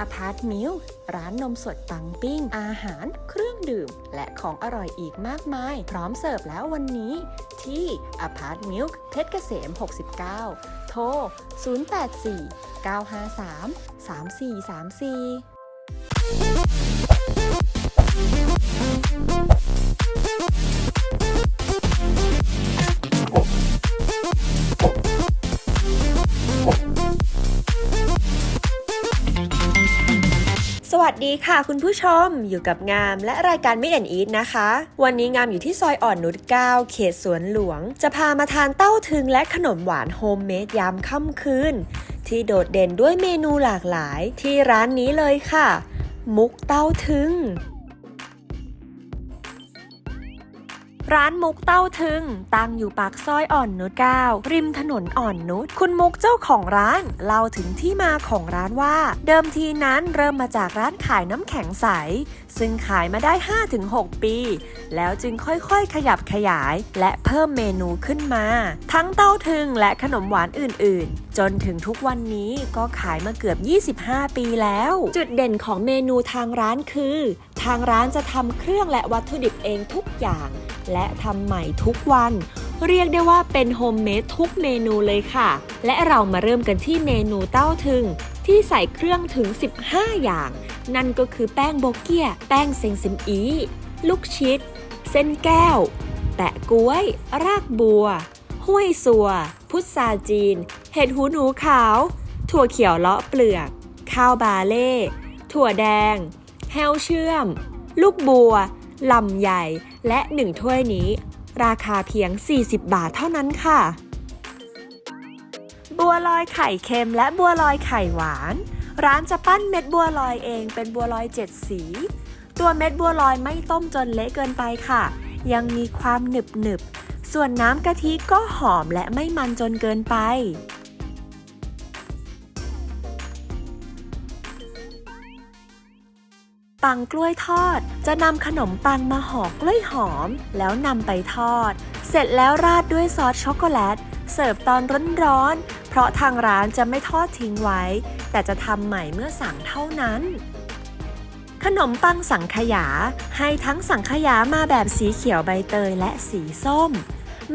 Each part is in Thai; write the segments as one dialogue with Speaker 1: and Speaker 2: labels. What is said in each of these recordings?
Speaker 1: อพาร์ตมิลร้านนมสดปังปิ้ง อาหาร เครื่องดื่ม และของอร่อยอีกมากมาย พร้อมเสิร์ฟแล้ววันนี้ ที่อพาร์ตมิลเพชรเกษม 69 โทร 084 953 3434 วัสดีค่ะคุณผู้ชมอยู่กับงามและรายการมิแอนอีทนะคะ วันนี้งามอยู่ที่ซอยอ่อนนุช9เขตสวนหลวง จะพามาทานเต้าถึงและขนมหวานโฮมเมดยามค่ำคืน ที่โดดเด่นด้วยเมนูหลากหลายที่ร้านนี้เลยค่ะ มุกเต้าถึง ร้านมุกเต้าถึง ตั้งอยู่ปากซอยอ่อนนุช9ริมถนนอ่อนนุชคุณมุกเจ้าของร้านเล่าถึงที่มาของร้านว่า เดิมทีนั้นเริ่มมาจากร้านขายน้ำแข็งใส ซึ่งขายมาได้ 5-6 ปี แล้วจึงค่อยๆ ขยับขยาย และเพิ่มเมนูขึ้นมา ทั้งเต้าถึงและขนมหวานอื่น ๆ จนถึงทุกวันนี้ก็ขายมาเกือบ 25 ปีแล้ว จุดเด่นของเมนูทางร้านคือ ทางร้านจะทำเครื่องและวัตถุดิบเองทุกอย่าง และทำใหม่ทุกวัน เรียกได้ว่าเป็นโฮมเมดทุกเมนูเลยค่ะ และเรามาเริ่มกันที่เมนูเต้าถึง ที่ใส่เครื่องถึง 15 อย่าง นั่นก็คือแป้งโบเกียแป้งเซงซิมอี ลูกชิด เส้นแก้ว แปะกล้วย รากบัว ห้วยสัว พุทราจีน เห็ดหูหนูขาว ถั่วเขียวเลาะเปลือก ข้าวบาเล่ ถั่วแดง แฮวเชื่อม ลูกบัวลำใหญ่ และหนึ่งถ้วยนี้ ราคาเพียง 40 บาทเท่านั้นค่ะ บัวลอยไข่เค็มและบัวลอยไข่หวาน ร้านจะปั้นเม็ดบัวลอยเองเป็นบัวลอยเจ็ดสี ตัวเม็ดบัวลอยไม่ต้มจนเละเกินไปค่ะ ยังมีความหนึบหนึบส่วนน้ำกะทิก็หอมและไม่มันจนเกินไป ปังกล้วยทอด จะนำขนมปังมาห่อกล้วยหอม แล้วนำไปทอด เสร็จแล้วราดด้วยซอสช็อกโกแลต เสิร์ฟตอนร้อนๆ เพราะทางร้านจะไม่ทอดทิ้งไว้ แต่จะทำใหม่เมื่อสั่งเท่านั้น ขนมปังสังขยา ให้ทั้งสังขยามาแบบสีเขียวใบเตยและสีส้ม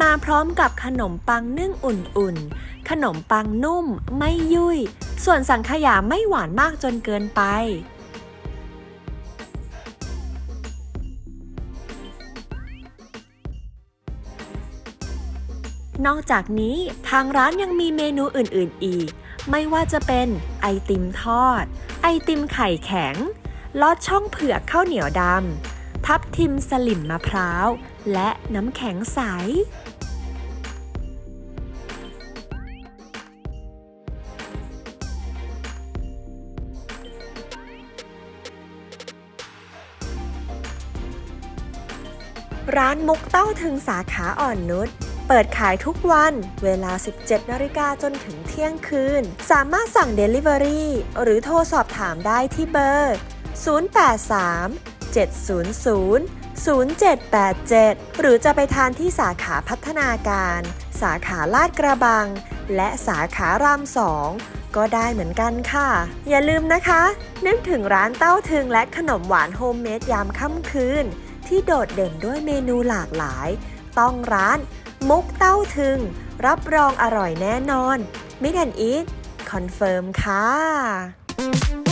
Speaker 1: มาพร้อมกับขนมปังนึ่งอุ่นๆ ขนมปังนุ่มไม่ยุ่ย ส่วนสังขยาไม่หวานมากจนเกินไป นอกจากนี้ทางร้านยังมีเมนูอื่นๆอีก ไม่ว่าจะเป็นไอติมทอด ไอติมไข่แข็ง ลอดช่องเผือกข้าวเหนียวดำ ทับทิมสลิมมะพร้าว และน้ำแข็งใสร้านมุกเต้าถึงสาขาอ่อนนุช เปิดขายทุกวันเวลา 17 นาฬิกาจนถึงเที่ยงคืน สามารถสั่ง Delivery หรือโทรสอบถามได้ที่เบอร์ 083 700 0787 หรือจะไปทานที่สาขาพัฒนาการ สาขาลาดกระบัง และสาขารามสองก็ได้เหมือนกันค่ะ อย่าลืมนะคะ นึกถึงร้านเต้าถึงและขนมหวานโฮมเมดยามค่ำคืน ที่โดดเด่นด้วยเมนูหลากหลาย ต้องร้าน มุกเต้าถึง รับรองอร่อยแน่นอน มิดแอนอีทคอนเฟิร์มค่ะ